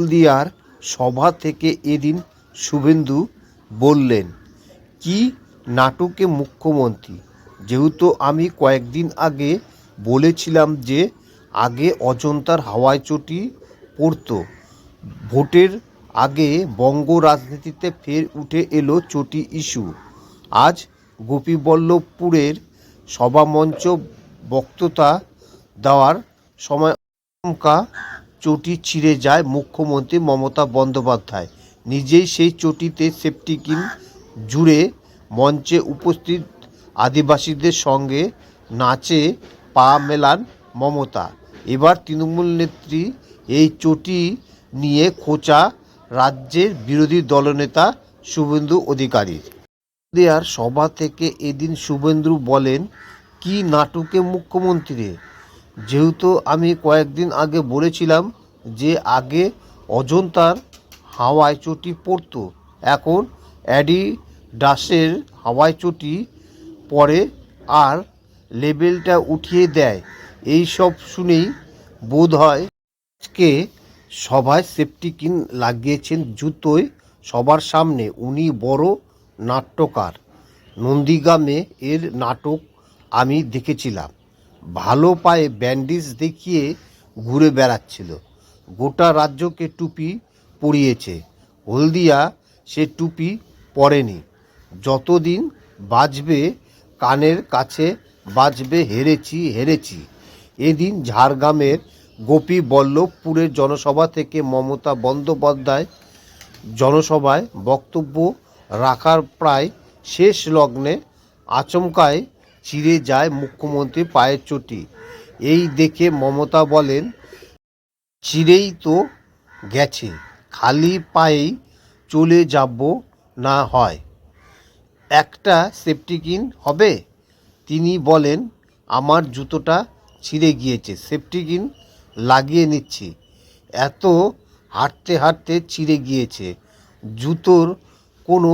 হলদিয়ার সভা থেকে এদিন শুভেন্দু বললেন, কি নাটকে মুখ্যমন্ত্রী? যেহেতু আমি কয়েকদিন আগে বলেছিলাম যে আগে অজন্তার হাওয়ায় চটি পড়তো, ভোটের আগে বঙ্গ রাজনীতিতে ফের উঠে এলো চটি ইস্যু। আজ গোপীবল্লভপুরের সভামঞ্চ বক্তৃতা দেওয়ার সময় আচমকা চটি ছিঁড়ে যায় মুখ্যমন্ত্রী মমতা বন্দ্যোপাধ্যায়। নিজেই সেই চটিতে সেপটিকিন জুড়ে মঞ্চে উপস্থিত আদিবাসীদের সঙ্গে নাচে পা মেলান মমতা। এবার তৃণমূল নেত্রী এই চটি নিয়ে খোঁচা রাজ্যের বিরোধী দলনেতা শুভেন্দু অধিকারীর। দেয়ার সভা থেকে এদিন শুভেন্দু বলেন, কি নাটকে মুখ্যমন্ত্রী যেহেতু আমি কয়েকদিন আগে বলেছিলাম যে আগে অজন্তার হাওয়াই চটি পরতো এখন অ্যাডিডাসের হাওয়াই চটি পরে আর লেবেলটা উঠিয়ে দেয়। এই সব শুনেই বোধ হয় আজকে সভায় সেফটিকিন লাগিয়েছেন জুতোয় সবার সামনে। উনি বড় নাট্যকার। নন্দীগ্রামে এর নাটক আমি দেখেছিলাম। ভালো পায়ে ব্যান্ডেজ দেখিয়ে ঘুরে বেড়াচ্ছিল। গোটা রাজ্যকে টুপি পরিয়েছে। হলদিয়া সে টুপি পরেনি। যতদিন বাজবে কানের কাছে বাজবে হেরেছি হেরেছি। এদিন ঝাড়গ্রামের গোপী বল্লভপুরের জনসভা থেকে মমতা বন্দ্যোপাধ্যায় জনসভায় বক্তব্য রাখার প্রায় শেষ লগ্নে আচমকায় চিরে যায় মুখ্যমন্ত্রী পায়ের চটি। এই দেখে মমতা বলেন, চিরেই তো গেছে, খালি পায়েই চলে যাব না হয়। একটা সেফটিকিন হবে? তিনি বলেন, আমার জুতোটা ছিঁড়ে গিয়েছে সেফটিকিন লাগিয়ে নিচ্ছি। এত হাঁটতে হাঁটতে ছিঁড়ে গিয়েছে। জুতোর কোনো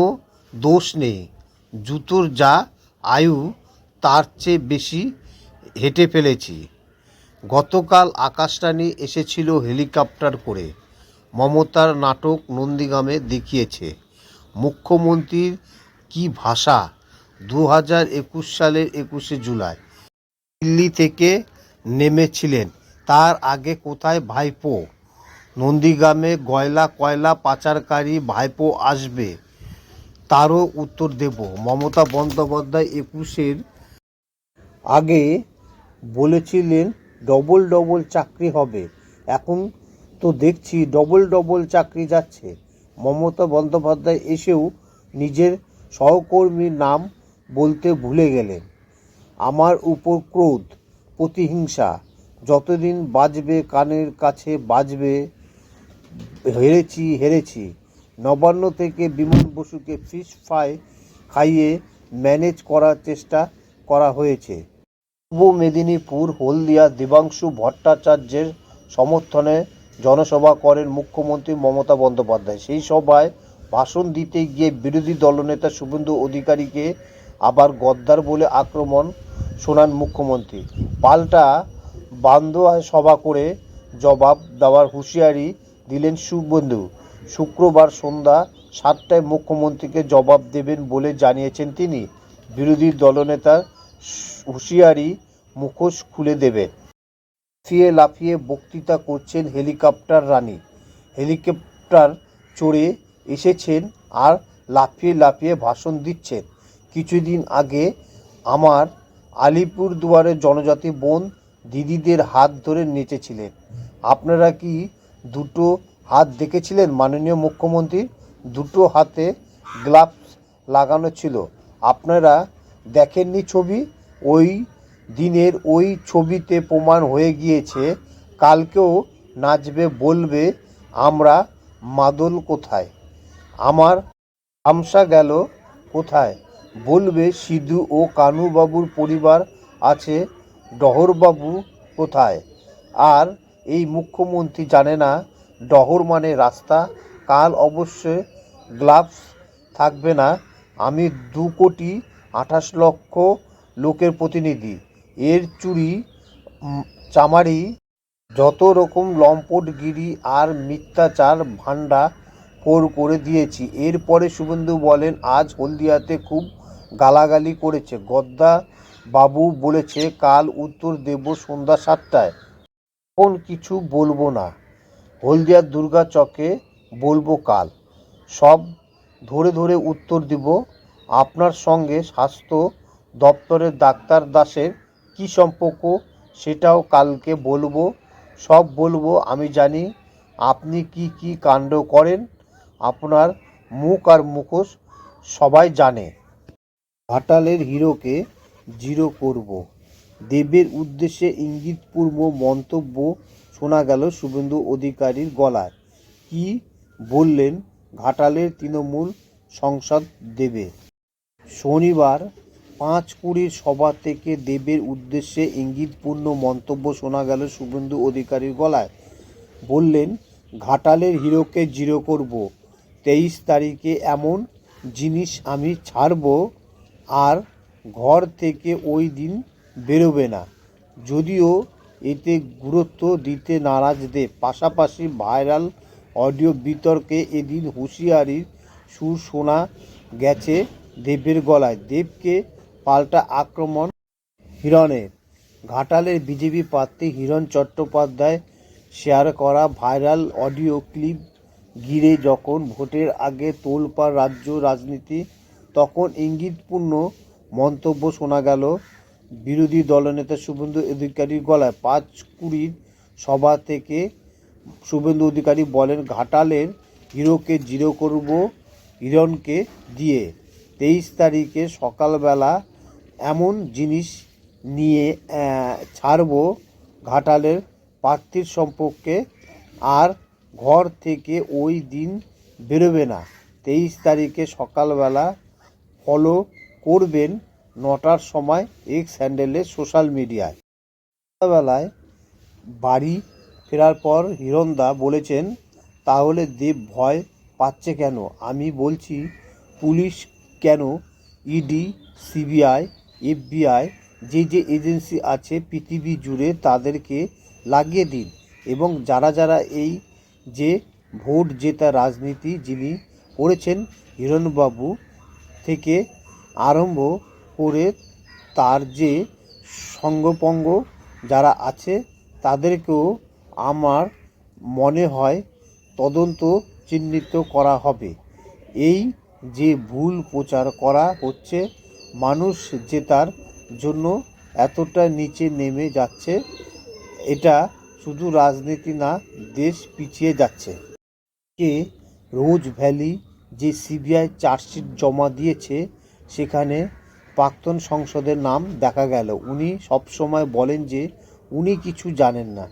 দোষ নেই। জুতোর যা আয়ু তার চেয়ে বেশি হেঁটে ফেলেছি। গতকাল আকাশটানি এসেছিল হেলিকপ্টার করে। মমতার নাটক নন্দীগ্রামে দেখিয়েছে। মুখ্যমন্ত্রীর কি ভাষা? দু হাজার একুশ সালের একুশে জুলাই দিল্লি থেকে নেমেছিলেন। তার আগে কোথায় ভাইপো? নন্দীগ্রামে গয়লা কয়লা পাচারকারী ভাইপো আসবে? তারও উত্তর দেব। মমতা বন্দ্যোপাধ্যায় একুশের আগে বলেছিলেন ডবল ডবল চাকরি হবে। এখন তো দেখছি ডবল ডবল চাকরি যাচ্ছে। মমতা বন্দ্যোপাধ্যায় এসেও নিজের সহকর্মীর নাম বলতে ভুলে গেলেন। আমার উপর ক্রোধ, প্রতিহিংসা, যতদিন বাজবে কানের কাছে বাজবে, হেরেছি হেরেছি। নবান্ন থেকে বিমান বসুকে ফিশ ফ্রাই খাইয়ে ম্যানেজ করার চেষ্টা করা হয়েছে। পূর্ব মেদিনীপুর হলদিয়া দেবাংশু ভট্টাচার্যের সমর্থনে জনসভা করেন মুখ্যমন্ত্রী মমতা বন্দ্যোপাধ্যায়। সেই সভায় ভাষণ দিতে গিয়ে বিরোধী দলনেতা শুভেন্দু অধিকারীকে আবার গদ্দার বলে আক্রমণ শোনান মুখ্যমন্ত্রী। পাল্টা বান্দোয়ায় সভা করে জবাব দেওয়ার হুঁশিয়ারি দিলেন শুভেন্দু। শুক্রবার সন্ধ্যা সাতটায় মুখ্যমন্ত্রীকে জবাব দেবেন বলে জানিয়েছেন তিনি। বিরোধী দলনেতার হুঁশিয়ারি মুখোশ খুলে দেবে। লাফিয়ে লাফিয়ে বক্তৃতা করছেন হেলিকপ্টার রানী। হেলিকপ্টার চড়ে এসেছেন আর লাফিয়ে লাফিয়ে ভাষণ দিচ্ছেন। কিছুদিন আগে আমার আলিপুর দুয়ারের জনজাতি বোন দিদিদের হাত ধরে নেচেছিলেন। আপনারা কি দুটো হাত দেখেছিলেন মাননীয় মুখ্যমন্ত্রী? দুটো হাতে গ্লাভস লাগানো ছিল। আপনারা দেখেননি ছবি? ওই দিনের ওই ছবিতে প্রমাণ হয়ে গিয়েছে, কালকেও নাচবে, বলবে, আমরা মাদল কোথায়? আমার আমসা গেল কোথায়? বলবে, সিধু ও কানুবাবুর পরিবার আছে, ডহরবাবু কোথায়? আর এই মুখ্যমন্ত্রী জানে না, ডহর মানে রাস্তা, কাল অবশ্যই গ্লাভস থাকবে না, আমি দু কোটি আঠাশ লক্ষ লোকের প্রতিনিধি। এর চুরি চামারি, যত রকম লম্পটগিরি আর মিথ্যাচার ভান্ডা ফোর করে দিয়েছি। এরপরে শুভেন্দু বলেন, আজ হলদিয়াতে খুব গালাগালি করেছে। গদ্দা বাবু বলেছে, কাল উত্তর দেব সন্ধ্যা সাতটায়। এখন কিছু বলব না। হলদিয়ার দুর্গা চকে বলব কাল। সব ধরে ধরে উত্তর দিব। আপনার সঙ্গে স্বাস্থ্য দপ্তরের ডাক্তার দাসের কী সম্পর্ক সেটাও কালকে বলব। সব বলব, আমি জানি। আপনি কি কি কাণ্ড করেন? আপনার মুখ আর মুখোশ সবাই জানে। ঘাটালের হিরোকে জিরো করব। দেবের উদ্দেশ্যে ইঙ্গিতপূর্ব মন্তব্য শোনা গেল শুভেন্দু অধিকারীর গলায়। কি বললেন ঘাটালের তৃণমূল সংসদ দেবে? শনিবার পাঁচ কুড়ির সভা থেকে দেবের উদ্দেশ্যে ইঙ্গিতপূর্ণ মন্তব্য শোনা গেল শুভেন্দু অধিকারীর গলায়। বললেন, ঘাটালের হিরোকে জিরো করব। তেইশ তারিখে এমন জিনিস আমি ছাড়ব আর ঘর থেকে ওই দিন বেরোবে না। যদিও এতে গুরুত্ব দিতে নারাজ দেব। পাশাপাশি ভাইরাল অডিও বিতর্কে এদিন হুঁশিয়ারির সুর শোনা গেছে দেবের গলায়। দেবকে পাল্টা আক্রমণ হিরণের। ঘাটালের বিজেপি প্রার্থী হিরণ চট্টোপাধ্যায় শেয়ার করা ভাইরাল অডিও ক্লিপ ঘিরে যখন ভোটের আগে তোলপাড় রাজ্য রাজনীতি, তখন ইঙ্গিতপূর্ণ মন্তব্য শোনা গেল বিরোধী দলনেতা শুভেন্দু অধিকারীর গলায়। পাঁচ কুড়ির সভা থেকে শুভেন্দু অধিকারী বলেন, ঘাটালের হিরোকে জিরো করব হিরণকে দিয়ে। তেইশ তারিখে সকালবেলা এমন জিনিস নিয়ে ছাড়বো ঘাটালের প্রার্থীর সম্পর্কে। আর ঘর থেকে ওই দিন বেরোবে না। তেইশ তারিখে সকালবেলা ফলো করবেন নটার সময় এক্স হ্যান্ডেলে সোশ্যাল মিডিয়ায়। সকালবেলায় বাড়ি ফেরার পর হিরণদা বলেছেন, তাহলে দেব ভয় পাচ্ছে কেন? আমি বলছি, পুলিশ কেন? ইডি, সিবিআই এফবিআই যে যে এজেন্সি আছে পৃথিবী জুড়ে তাদেরকে লাগিয়ে দিন এবং যারা যারা এই যে ভোট জেতা রাজনীতি যিনি করেছেন হিরণবাবু থেকে আরম্ভ করে তার যে সঙ্গপঙ্গ যারা আছে তাদেরকেও আমার মনে হয় তদন্ত চিহ্নিত করা হবে। এই যে ভুল প্রচার করা হচ্ছে মানুষ জেতার জন্য এতটা নিচে নেমে যাচ্ছে, এটা শুধু রাজনীতি না, দেশ পিছিয়ে যাচ্ছে। কে রোজ ভ্যালি যে সিবিআই চার্জশিট জমা দিয়েছে, সেখানে প্রাক্তন সংসদের নাম দেখা গেল। উনি সবসময় বলেন যে উনি কিছু জানেন না।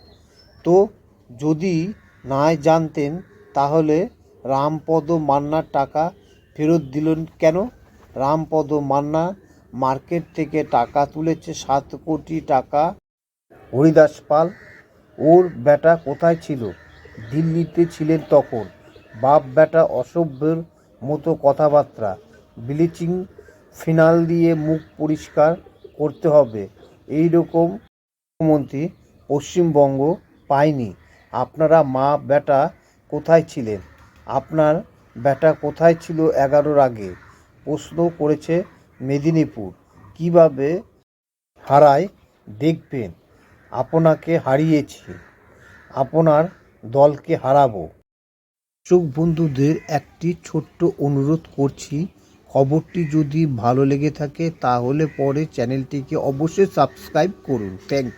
তো যদি নাই জানতেন, তাহলে রামপদ মান্নার টাকা ফেরত দিলেন কেন? রামপদ মান্না মার্কেট থেকে টাকা তুলেছে সাত কোটি টাকা। হরিদাস পাল, ওর বেটা কোথায় ছিল? দিল্লিতে ছিলেন তখন। বাপ বেটা অসভ্যের মতো কথাবার্তা। ব্লিচিং ফিনাল দিয়ে মুখ পরিষ্কার করতে হবে। এই রকম মুখ্যমন্ত্রী পশ্চিমবঙ্গ পায়নি। আপনারা মা বেটা কোথায় ছিলেন? আপনার বেটা কোথায় ছিল এগারোর আগে? প্রশ্ন করেছে মেদিনীপুর। কীভাবে হারায় দেখবেন? আপনাকে হারিয়েছি। আপনার দলকে হারাবো। চোখ বন্ধুদের একটি ছোট্ট অনুরোধ করছি, খবরটি যদি ভালো লেগে থাকে তাহলে পরে চ্যানেলটিকে অবশ্যই সাবস্ক্রাইব করুন। থ্যাংক